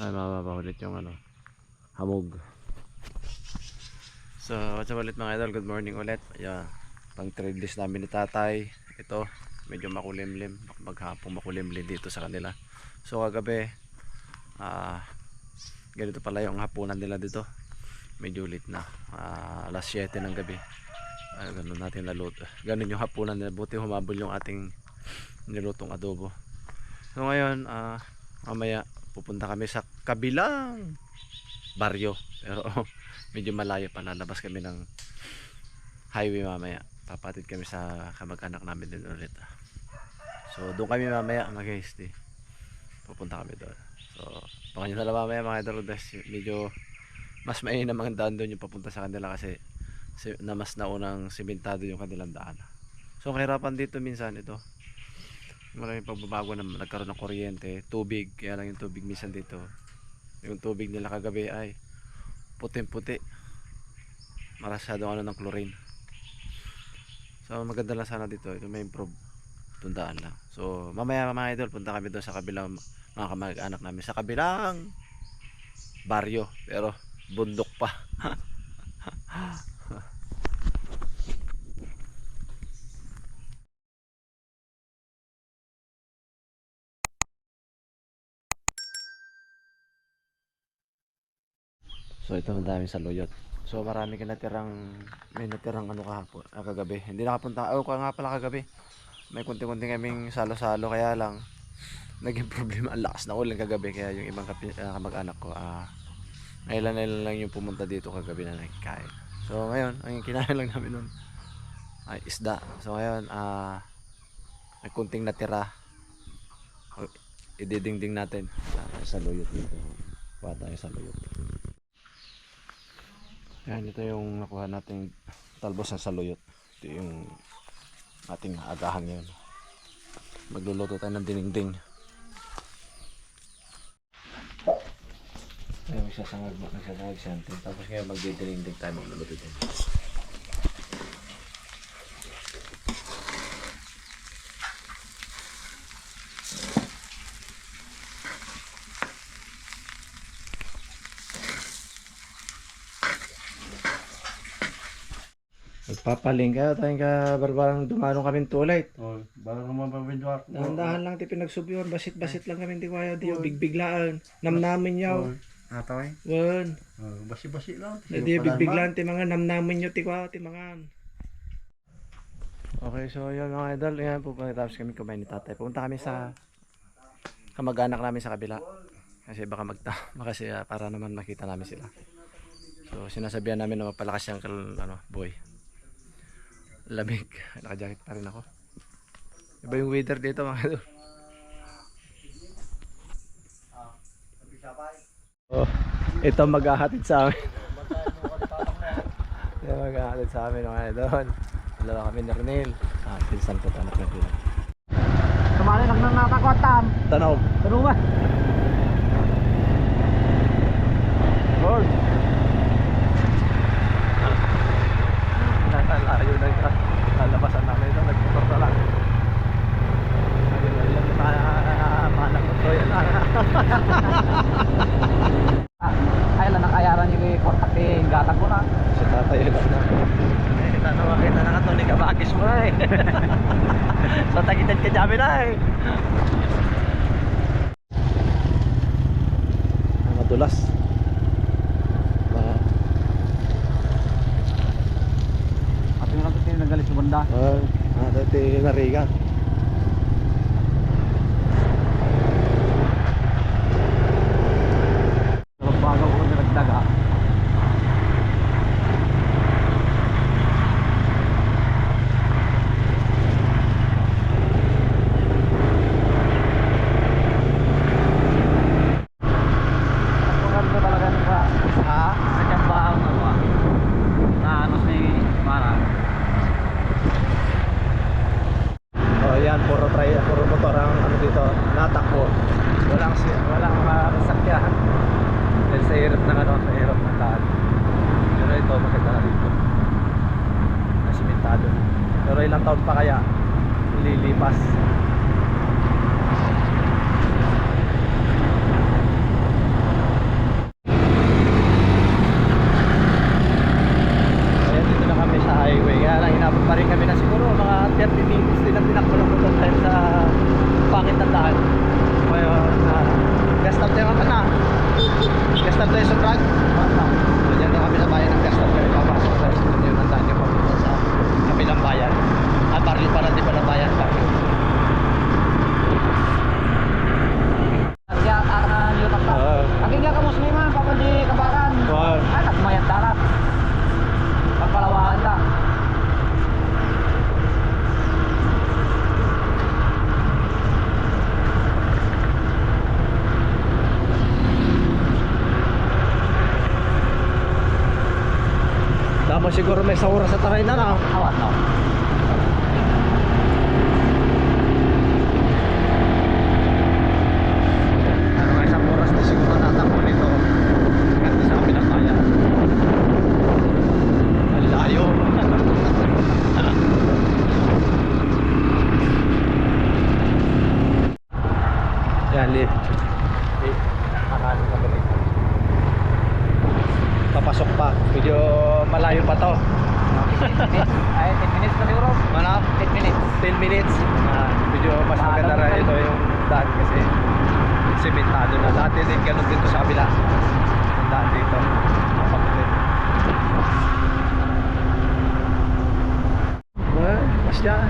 Ay, mababa ulit yung ano, hamog. So, what's up ulit mga idol? Good morning ulit. Yeah, pang trade list namin ni tatay. Ito, medyo makulimlim. Maghapong makulimlim dito sa kanila. So, kagabi, ah, ganito pala yung hapunan nila dito. Medyo late na. Ah, alas 7 ng gabi. Ah, ganun natin naluto. Ganun yung hapunan nila. Buti humabol yung ating nilutong adobo. So, ngayon, ah, mamaya pupunta kami sa kabilang baryo. Pero medyo malayo pa lalabas kami ng highway mamaya. Papatid kami sa kamag-anak namin din ulit. So doon kami mamaya mag-stay. Pupunta kami doon. So baka nyo na lang mamaya mga idol dahil medyo mas mainam ang daan doon yung papunta sa kanila kasi si- na mas naunang simentado yung kanilang daan. So kahirapan dito minsan ito maraming pagbabago na nagkaroon ng kuryente, tubig, kaya lang yung tubig minsan dito. Yung tubig nila kagabi ay puting-puti. Marasyado ano ng chlorine. So maganda lang sana dito, ito may improve. Tundaan lang. So mamaya mga idol, punta kami doon sa kabilang mga kamag-anak namin sa kabilang baryo, pero bundok pa. So ito madami sa luyot. So marami ka natirang may natirang ano kahapon, ah, kagabi. Hindi nakapunta. Oh, nga pala kagabi. May kunti-kunti kaming salo-salo kaya lang naging problema ang lakas na ulan kagabi kaya yung ibang ah, kamag-anak ko ah ilan ilan lang yung pumunta dito kagabi na nagkain. So ngayon, ang kinain lang namin nun ay isda. So ngayon, ah may kunting natira. Ididingding natin sa, sa luyot dito. Kuha tayo sa luyot. Yan, ito yung nakuha nating talbos ng saluyot. Ito yung ating agahan ngayon. Magluluto tayo ng dinengding. Ayun, magsasangag, magsasangag something. Tapos ngayon magdidinengding tayo magluluto din. Magpapaling ka, tayong ka barbarang dumanong kami tulay. Oh, bago naman pabindwak. Dahan-dahan lang ti pinagsubyon, basit-basit lang kami di kaya di bigbiglaan. Namnamin yaw. Atay. Wan. Basi-basi lang. Di bigbiglaan ti mga namnamin nyo ti kwa ti mga. Okay, so yun mga idol, yan pupunta tapos kami kumain ni tatay. Pupunta kami sa kamag-anak namin sa kabila. Kasi baka magta, baka siya para naman makita namin sila. So sinasabihan namin na mapalakas yung ano, boy. Lamig. Naka-jacket pa rin ako. Iba yung weather dito mga idol. Oh, ito maghahatid sa amin. ito maghahatid sa amin mga idol. Dalawa kami ni Renel. Ah, pinsan ko anak na din. Kamali nang nakakwatan. Tanaw. Tanungan. Lord. Nakalayo na ka. Lalabasan namin ito. Nagmotor na lang. Ayun na lang. Manak ko to yan. Ay lang nakayaran yung korte gatag ko na. Si tatay yun na. Kita na makita na ka to ni kabakis mo na eh. so tagitan ka dyamin na eh. Ah, Madulas. Ah, At yung natin nagalit sa banda. ah, ah, dati nariga. Bago ko nagdaga. Maganda talaga nila. Ha? Sa Kambahang ano ah. Na ano si Mara. Oh, yan puro try, puro motor ang ano dito, natakbo. Walang si, walang masakyan. Dahil sa hirap ng ano, sa hirap ng daan. Pero ito maganda na dito. Nasimentado na. Pero ilang taon pa kaya lilipas. extra 3 sa truck. Siguro may sa oras sa taray na na. Awan na siguro tatakbo nito. Ganda sa kabilang kaya. Ang layo. Yan, lift. Kakanin kami rito. Papasok pa. Medyo malayo pa to. Ay, 10 minutes na siguro. Ano? 10 minutes. 10 minutes. Ah, medyo mas maganda na ito yung daan kasi sementado na. Dati din ganun dito sa kabila. Ang daan dito. Mapakulit. Well, mas dyan.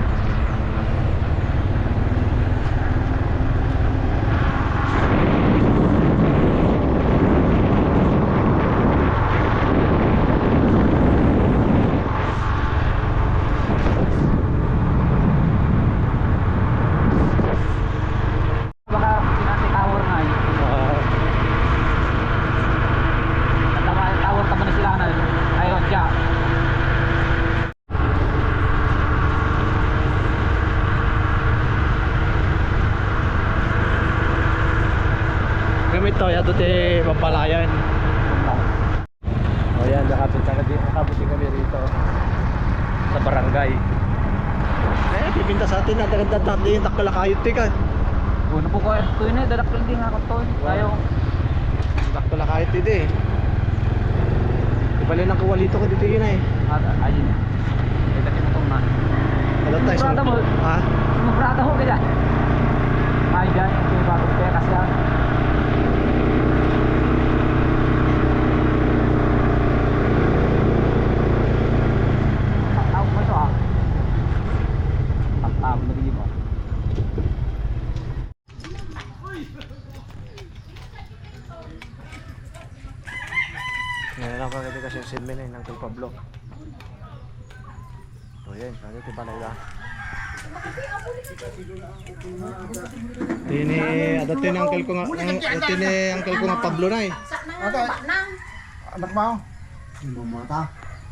Baka pinati tower nga yun. Ah, Tama yung tower tama na sila na. Ayun siya. To, yato ti mapalayan. O yan, nakapit na kami, nakapit kami rito sa barangay. Eh, pipinta sa atin na dagdag natin yung takalakayot tika. Ano po ko ito yun eh. Dadak lang din ako to. Tayo. Takalakayot ito eh. Ibalik ng kawalito ko dito yun eh. Ayun. Ay, dati mo itong na. Alam tayo. Prada mo. Ha? Mabrata ko kaya. Ay, dyan. Ito yung bagong pekas yan. Tawag mo ito ah. Tawag mo rin mo. Ngayon lang yung silmin eh, ng Tol Pablo. O yan, ano ito ba na Tini, ada tini uncle ko nga, ang tini uncle ko nga Pablo na eh. Anak mo? Mo mata.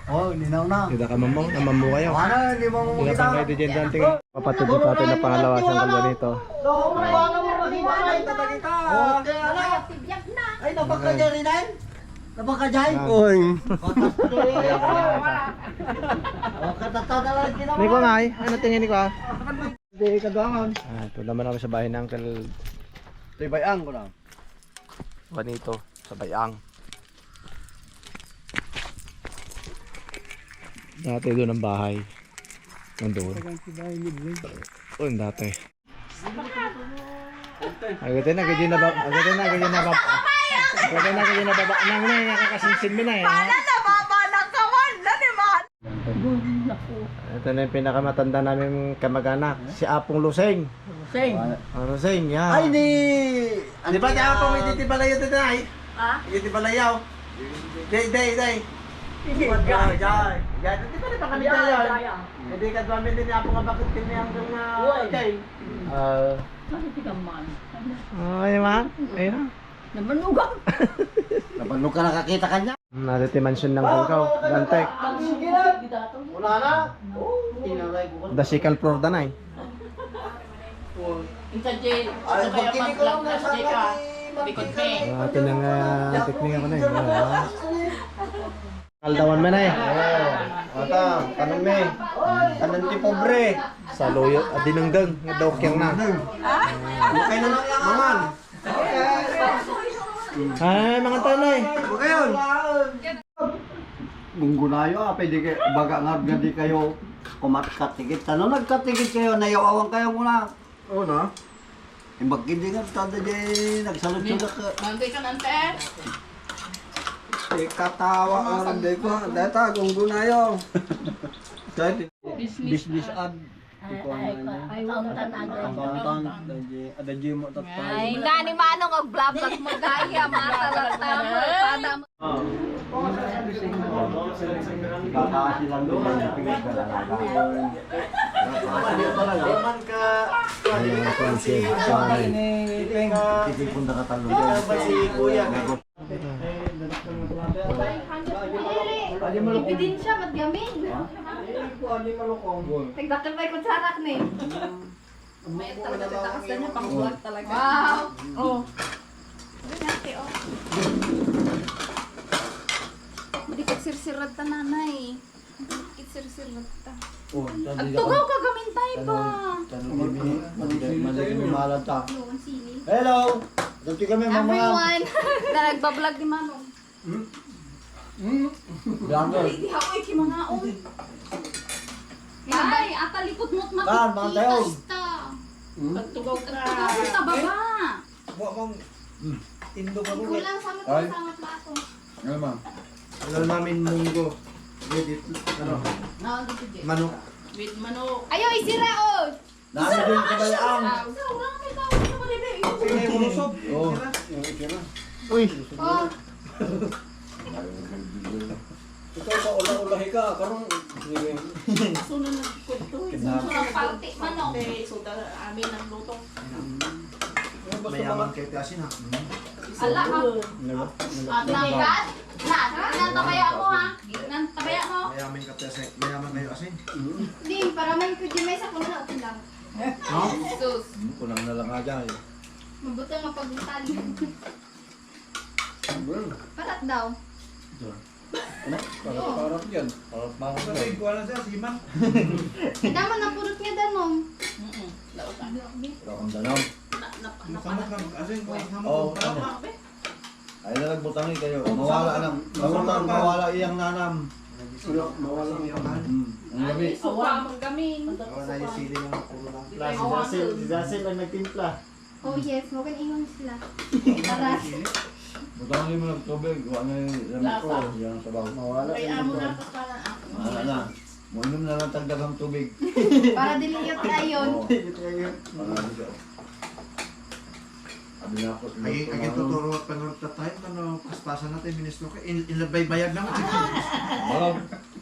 Oh, ninaw na. Tidak ka mamo, namamo kayo. Ano, hindi mo mo Tidak pa kayo dyan dyan tingin. Kapatid na natin na pangalawa sa kalwa nito. Okay, ano? Ay, napakadya rin ay? Napakadya? Oy. Oh, katatada lang ginawa. Niko nga ay, ano tingin niko ah? Hindi kagangan. Ah, ito naman ako sa bahay ng uncle Ito'y bayang ko na. Juanito sa Bayang. Dati doon ang bahay. Nandun. Oo, yung dati. Agad na, ganyan na? Agad na, ganyan na? Agad na, ganyan na ba? Nang na, nakakasinsin mo na eh. ha? Ito na yung pinakamatanda namin kamag-anak. Si Apong Luseng. Sing. Ang Luseng, yan. Ay, di... Di ba di Apong may titibalayaw dito na eh? Ha? Titibalayaw. Day, day, day. Hindi, di ba kami tayo? Hindi ka dwa din ni Apong nga bakit kini hanggang na jay. Ah. Ay, man. Ayun. Napano ka nakakita ka niya? Narito yung mansion ng Bangkaw. Gantek. Wala na. Oh, tinaray ko. Dasikal floor da na eh. Ay, pagkini ko lang na sa Ah, ito nang uh, teknika ko na eh. Ah. Kaldawan mo na eh. Oo. Ata, kanon me. Kanon ti pobre. Sa loyo, adinanggang. Nga daw kyang na. Kaya na. Ay, mga tanay. Huwag yun. Munggo na yun, ah, pwede kayo, baga nga gandi kayo kumatkatigit. Ano nagkatigit kayo, nayawawan kayo muna. Oo na. Imbag hindi nga, tada dyan, nagsalot-sulot ka. Nanti ka nante. Ikatawa ang hindi ko, data, gunggo na yun. Dahil, business ad. Accountant, ada dyan mo tatay. Ay, gani manong ang blablag mo gaya, matalata mo, pada mo. Baka silang doon, pinagdalalaga. Naman ka. Ayun, ako ang siya. Sanay. Titipunta ka talo. si kuya. Adi malukong. Ebidensya, maggamin. Adi malukong. Nagdakil pa yung sarak ni. May talaga titakas na niya, pang vlog talaga. Wow. Oh. Ate, oh. Hindi ka sirsirat ta nanay. Hindi sirsirat ta. Oh, Ang tugaw ka gamintay ba? Mali malata. Hello! Dati kami mga Everyone! na nagbablog ni Manong. Vlogger. Hindi ako ikimanaon. Ay, ata likod mo't Kan, mga tayo. makikita ta. Pagtugaw ka. Tugaw ta baba. Tindog ako. Kulang sa mga Ay. kasama plato. Ano ma? Alam namin munggo. Edit, ano, Na, dito Jeff. manok. With manok. Ayaw, isira oh! Nami din kabayaan. Sa wala may tao sa malibig. Sige, mulusog. Oh. Uy, Oh, Ikaw pa ula-ulahi ka. Karong Sunod na kwento. Kinab- surang palti manok. Okay, so da, amin ang luto. mayaman kay Piasin ha. Ala ka. Ate, Nanggat? Na, gitnan tabaya mo ha. Gitnan tabaya mo. Mayaman ka Piasin. Mayaman kayo asin. Di, para man ko di may sa kuno na lang. Sus, Kunang na lang nga dyan. mabuti ang mapagbutan. Parat daw. Ano? Parang parang yan. Parang parang Kasi yan. igual na siya, si Man. Dama na purot niya danom. Mm-mm. Laot ka. Pero ang danaw. Na, na, na, Samot lang asin. Kung samot Oo, lang pala. ano? Abe. Ay nalagbutangi kayo. Mawala lang. Mawala, mawala iyang nanam. Mawala mo yung han. Hmm. Ang gabi. Suka magamin. Ako na yung sili lang puro lang. Jasil ang nagtimpla. Oh yes, mo kan ingon sila. Taras. Butangi mo ng tubig. Huwag na yung lamig ko. Yan sa baho. Mawala. Ay, amo na pa pala ako. Wala na. Muinom na lang tagdagang tubig. Para diliyot ayon. Oo. Para dito. Sabi na ako. Ay, ay, tuturo at panood na tayo. Ano, paspasan natin, ministro ka. In, inlabay bayag naman. Malam.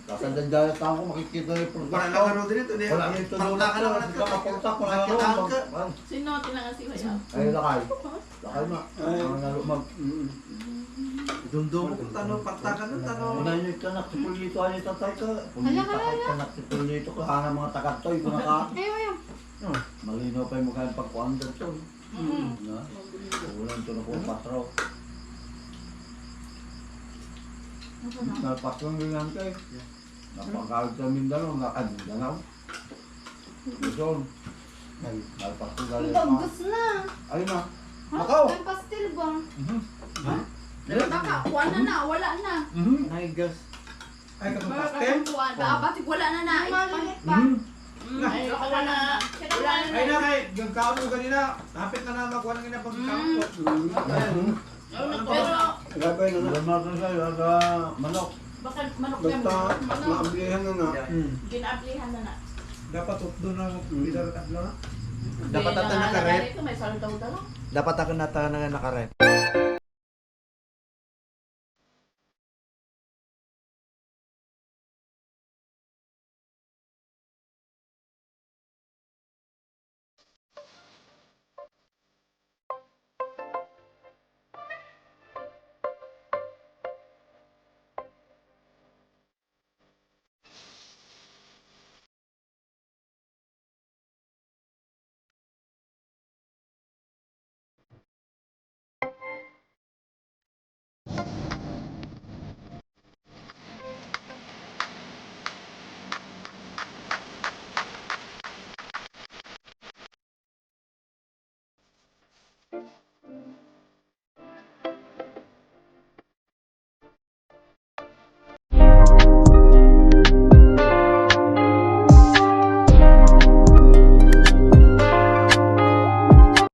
Kasandang tao ko makikita na yung Wala product lang karo din ito. Wala yung tunog. Parla ka naman. Wala ka na ako. Nakitaan ka. Sino tinangan si Kuya? Ay, lakay. Lakay ma. Ang nalo mag... Dumdum ko kung tanong, partakan ng tanong. Una nyo kanak si Pulito ay tatay ka. Pulito ka kanak si Pulito ka. Hana mga takatoy ko na ka. Ayaw, ayaw. Malinaw pa yung mukha yung pagkuandar to. Mm-mm. Na? Ulan to na po patro. Nalpaswang yung yan kay. Napakawag sa Mindanao, nakad Mindanao. Luzon. Nalpaswang galing pa. Bagus na. Ay na. Makaw. Ang pastel ba? Baka, wala na, wala na. Ay, gas. Ay, katong Baka, pastel. batik wala na na. Malilit pa. Mm, Ay, wala na. Wala na. Ay na kay, yung kaon mo kanina, hapit na na magkuha ng ina pag kaon ko. Pero, Gabay na na. Na sa'yo, aga manok. baka manok yan. Basta, Manok. maablihan na na. Ginaplihan na na. Dapat doon na bidar at na. Dapat ata. May salutaw-taw. Dapat ako nata na nakaret.